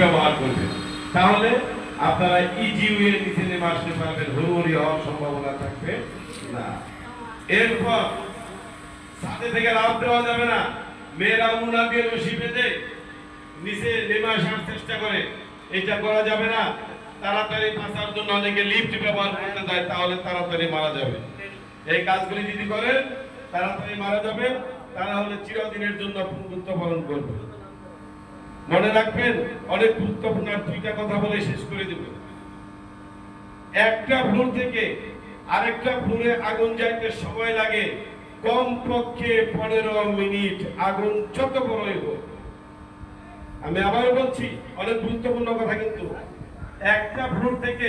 ব্যবহার করবেন তাহলে আপনারা ইজি ওয়ে নিচে নেমে আসতে পারবেন হুড়ুহুড়ি হওয়ার সম্ভাবনা থাকবে না। এরপর সাথে থেকে লাভ দেওয়া যাবে না। মেয়েরা উনা দিয়ে রশি বেঁধে নিচে নেমে আসার চেষ্টা করে। এটা করা যাবে না। তাড়াতাড়ি বাঁচার জন্য অনেকে লিফট ব্যবহার করতে দেয় তাহলে তাড়াতাড়ি মারা যাবে। এই কাজগুলি যদি করেন, তাড়াতাড়ি মারা যাবে। তারা হলে চিরদিনের জন্য মৃত্যুবরণ করবে। মনে রাখবেন, অনেক গুরুত্বপূর্ণ দুইটা কথা বলে শেষ করে দেব। একটা ফ্লোর থেকে আরেকটা ফ্লোরে আগুন যাইতে সময় লাগে। কম পক্ষে পনেরো মিনিট আগুন যত বড়ই হোক। আমি আবার বলছি, অনেক গুরুত্বপূর্ণ কথা কিন্তু। একটা ফ্লোর থেকে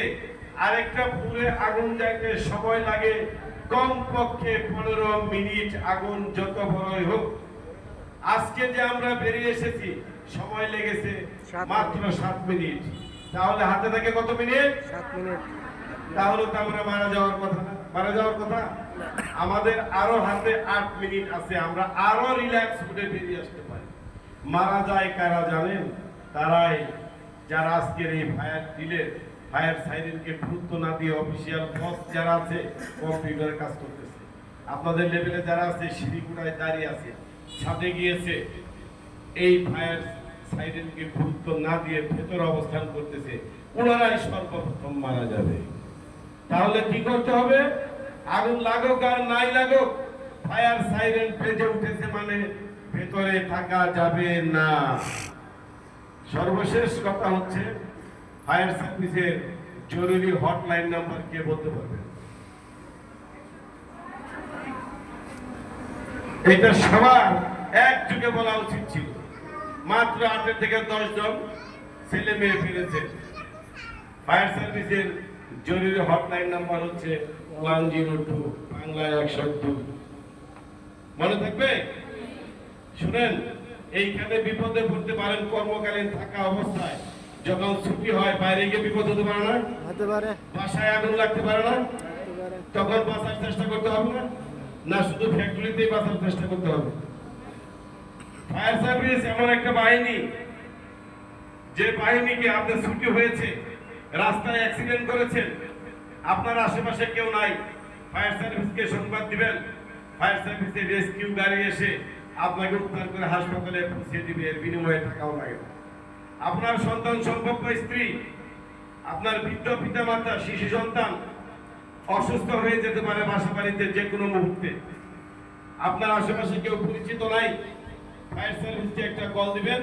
আরেকটা ফ্লোরে আগুন যাইতে সময় লাগে। কম পক্ষে পনেরো মিনিট আগুন যত বড়ই হোক। আজকে যে আমরা বেরিয়ে এসেছি সময় লেগেছে মাত্র সাত মিনিট। তাহলে হাতে থাকে কত মিনিট? সাত মিনিট। তাহলে তো আমরা মারা যাওয়ার কথা না। মারা যাওয়ার কথা? আমাদের আরও হাতে আট মিনিট আছে। আমরা আরও রিল্যাক্স ফুটে বেরিয়ে আসতে পারি। মারা যায় কারা জানেন? তারাই যারা আজকের এই ফায়ার দিলে ফায়ার সাইরেনকে গুরুত্ব না দিয়ে অফিসিয়াল বস যারা আছে কম্পিউটারে কাজ করতেছে। আপনাদের লেভেলে যারা আছে সিঁড়িগুড়ায় দাঁড়িয়ে আছে ছাদে গিয়েছে। এই ফায়ার সাইরেনকে গুরুত্ব না দিয়ে ভেতর অবস্থান করতেছে। ওনারাই সর্বপ্রথম মারা যাবে। তাহলে কি করতে হবে? আগুন লাগুক আর নাই লাগুক, ফায়ার সাইরেন বেজে উঠেছে মানে ভেতরে থাকা যাবে না। সর্বশেষ কথা হচ্ছে, ফায়ার সার্ভিসের জরুরি হটলাইন নাম্বার কে বলতে পারবে? এটা সবার একযোগে বলা উচিত ছিল। মাত্র আটের থেকে দশ জন ছেলে মেয়ে ফিরেছে। ফায়ার সার্ভিসের জরুরি হটলাইন নাম্বার হচ্ছে ওয়ান জিরো টু বাংলায় একশো দুই মনে থাকবে? শুনেন এইখানে বিপদে পড়তে পারেন কর্মকালীন থাকা অবস্থায়। যখন ছুটি হয় বাইরে গিয়ে বিপদ হতে পারে না? হতে পারে। বাসায় আগুন লাগতে পারে না? তখন বাঁচার চেষ্টা করতে হবে না? না, শুধু ফ্যাক্টরিতেই বাঁচার চেষ্টা করতে হবে। ফায়ার সার্ভিস এমন একটা বাহিনী, যে বাহিনীকে আপনার ছুটি হয়েছে, রাস্তায় অ্যাক্সিডেন্ট করেছেন, আপনার আশেপাশে কেউ নাই। ফায়ার সার্ভিসকে সংবাদ দিবেন, ফায়ার সার্ভিসের রেস্কিউ গাড়ি এসে আপনাকে উদ্ধার করে হাসপাতালে পৌঁছে দিবে, এর বিনিময়ে টাকাও লাগে আপনার সন্তান সম্পর্ক স্ত্রী, আপনার বৃদ্ধ পিতা মাতা শিশু সন্তান অসুস্থ হয়ে যেতে পারে বাসা বাড়িতে যে কোনো মুহূর্তে। আপনার আশেপাশে কেউ পরিচিত নাই? ফায়ার সার্ভিসকে একটা কল দিবেন।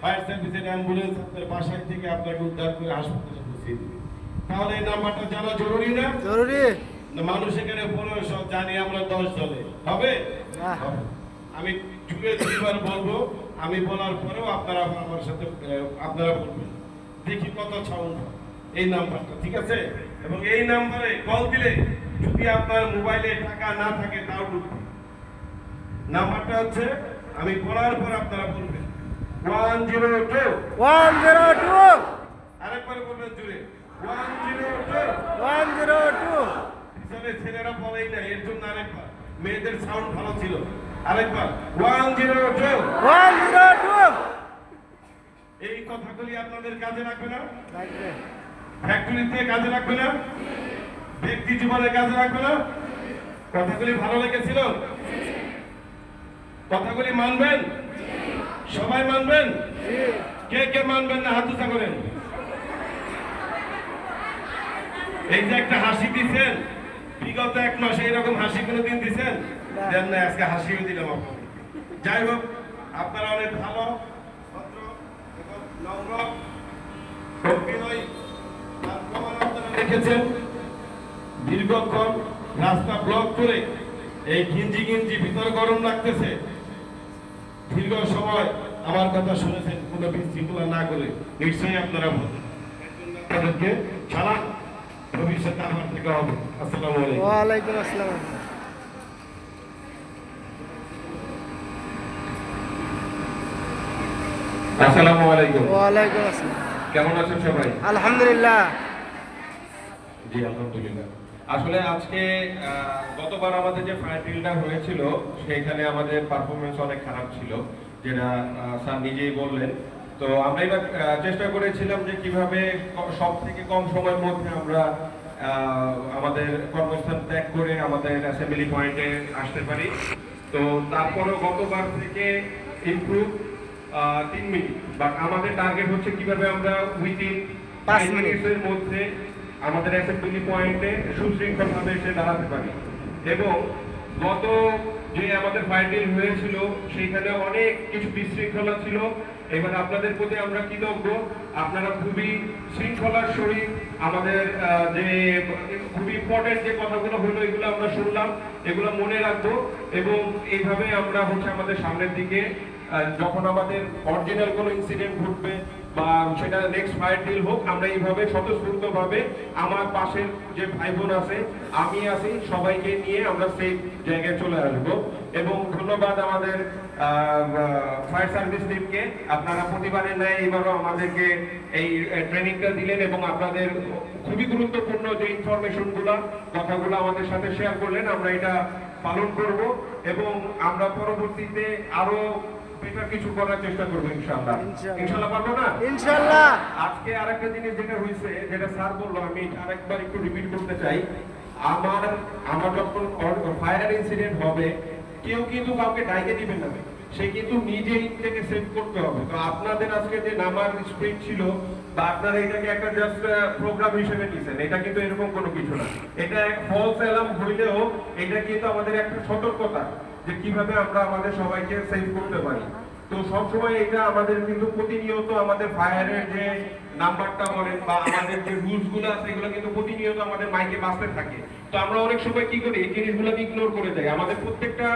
ফায়ার সার্ভিসের অ্যাম্বুলেন্স আপনার বাসায় থেকে আপনাকে উদ্ধার করে হাসপাতালে পৌঁছে দিবে। তাহলে এই নাম্বারটা জানা জরুরি না? জরুরি। মানুষ এখানে পনেরোশো জানি আমরা দশ জনে। হবে। হবে। আমি জুড়ে দুইবার বলব আমি বলার পরেও আপনারা আমার সাথে আপনারা বলবেন। দেখি কত সাউন্ড এই নাম্বারটা ঠিক আছে? এবং এই নাম্বারে কল দিলে যদি আপনার মোবাইলে টাকা না থাকে তাও ঢুকবে নাম্বারটা হচ্ছে আমি বলার পর আপনারা বলবেন। One zero two. One zero two. আরেকবার বলবেন জুড়ে। One zero two. One zero two. পিছনে ছেলেরা বলেই না এর জন্য আরেকবার। মেয়েদের সাউন্ড ভালো ছিল। আরেকবার। One zero two. One zero two. এই কথাগুলি আপনাদের কাজে লাগবে না? লাগবে। ফ্যাক্টরিতে কাজে লাগবে না? ব্যক্তি জীবনে কাজে লাগবে না? কথাগুলি ভালো লেগেছিল? কথাগুলি মানবেন? সবাই মানবেন? কে কে মানবেন না হাত উঁচা করেন এই যে একটা হাসি দিচ্ছেন বিগত এক মাসে এরকম হাসি কোনোদিন দিচ্ছেন দেন না, আজকে হাসিও দিলাম যাই হোক, আপনারা অনেক ভালো, ভদ্র এবং নম্র অভিনয় রেখেছেন দীর্ঘক্ষণ রাস্তা ব্লক করে এই গিঞ্জি গিঞ্জি ভিতর গরম লাগতেছে। দীর্ঘ সময় আমার কথা শুনেছেন কোনো বিশৃঙ্খলা না করে। নিশ্চয়ই আপনারা আপনাদেরকে সালাম ভবিষ্যতে আমার থেকে হবে। আসসালামু আলাইকুম। আসসালাম। আসসালামু আলাইকুম। ওয়ালাইকুম আসসালাম। কেমন আছেন সবাই? আলহামদুলিল্লাহ। জি আলহামদুলিল্লাহ। আসলে আজকে গতবার আমাদের যে ড্রিলটা হয়েছিল সেখানে আমাদের পারফরমেন্স অনেক খারাপ ছিল যেটা স্যার নিজেই বললেন। তো আমরা এবার চেষ্টা করেছিলাম যে কীভাবে সব থেকে কম সময়ের মধ্যে আমরা আমাদের কর্মস্থান ত্যাগ করে আমাদের অ্যাসেম্বলি পয়েন্টে আসতে পারি। তো তারপরেও গতবার থেকে ইমপ্রুভ তিন মিনিট বাট আমাদের টার্গেট হচ্ছে কীভাবে আমরা উইদিন পাঁচ পাঁচ মিনিট। মিনিটের মধ্যে আমাদের অ্যাসেম্বলি পয়েন্টে সুশৃঙ্খলভাবে এসে দাঁড়াতে পারি। এবং গত যে আমাদের ফাইনাল হয়েছিল সেইখানে অনেক কিছু বিশৃঙ্খলা ছিল। এবার আপনাদের প্রতি আমরা কৃতজ্ঞ। আপনারা খুবই শৃঙ্খলার সহিত আমাদের যে, খুবই ইম্পর্টেন্ট যে কথাগুলো হলো, এগুলো আমরা শুনলাম, এগুলো মনে রাখব। এবং এইভাবে আমরা হচ্ছে আমাদের সামনের দিকে যখন আমাদের অরিজিনাল কোনো ইনসিডেন্ট ঘটবে বা সেটা নেক্সট ফায়ার ডিল হোক, আমরা এইভাবে স্বতঃস্ফূর্ত ভাবে আমার পাশের যে ভাই বোন আছে, আমি আছি, সবাইকে নিয়ে আমরা সেই জায়গায় চলে আসব। এবং ধন্যবাদ আমাদের ফায়ার সার্ভিস টিমকে আপনারা প্রতিবারের ন্যায় এবারও আমাদেরকে এই ট্রেনিংটা দিলেন এবং আপনাদের খুবই গুরুত্বপূর্ণ যে ইনফরমেশনগুলা, কথাগুলো আমাদের সাথে শেয়ার করলেন, আমরা এটা পালন করব। এবং আমরা পরবর্তীতে আরও বেটার কিছু করার চেষ্টা করব ইনশাআল্লাহ। ইনশাআল্লাহ। পারব না? ইনশাল্লাহ আজকে আরেকটা জিনিস যেটা হয়েছে যেটা স্যার বলল আমি আরেকবার একটু রিপিট করতে চাই। আমার আমার যখন ফায়ার ইনসিডেন্ট হবে কেউ কিন্তু কাউকে ডাইকে দিবেন না। সে কিন্তু নিজেই থেকে সেভ করতে হবে। তো আপনাদের আজকে যে নামার স্প্রিট ছিল বা আপনারা এটাকে একটা জাস্ট প্রোগ্রাম হিসেবে নিছেন। এটা কিন্তু এরকম কোনো কিছু না। এটা এক ফলস অ্যালার্ম হইলেও এটা কিন্তু আমাদের একটা সতর্কতা যে কীভাবে আমরা আমাদের সবাইকে সেভ করতে পারি। তো সবসময় এটা আমাদের কিন্তু প্রতিনিয়ত আমাদের ফায়ারের যে নাম্বারটা বলেন বা আমাদের যে রুলসগুলো আছে, এগুলো কিন্তু প্রতিনিয়ত আমাদের মাইকে বাঁচতে থাকে। তো আমরা অনেক সময় কি করি, এই জিনিসগুলোকে ইগনোর করে যাই। আমাদের প্রত্যেকটা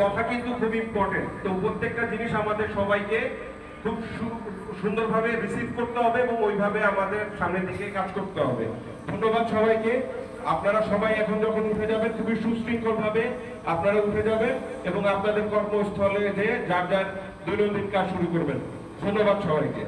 কথা কিন্তু খুব ইম্পর্টেন্ট তো প্রত্যেকটা জিনিস আমাদের সবাইকে খুব সুন্দরভাবে রিসিভ করতে হবে এবং ওইভাবে আমাদের সামনের দিকে কাজ করতে হবে। ধন্যবাদ সবাইকে। আপনারা সবাই এখন যখন উঠে যাবেন, খুবই সুশৃঙ্খল ভাবে আপনারা উঠে যাবেন এবং আপনাদের কর্মস্থলে যে যার যার দৈনন্দিন কাজ শুরু করবেন। ধন্যবাদ সবাইকে।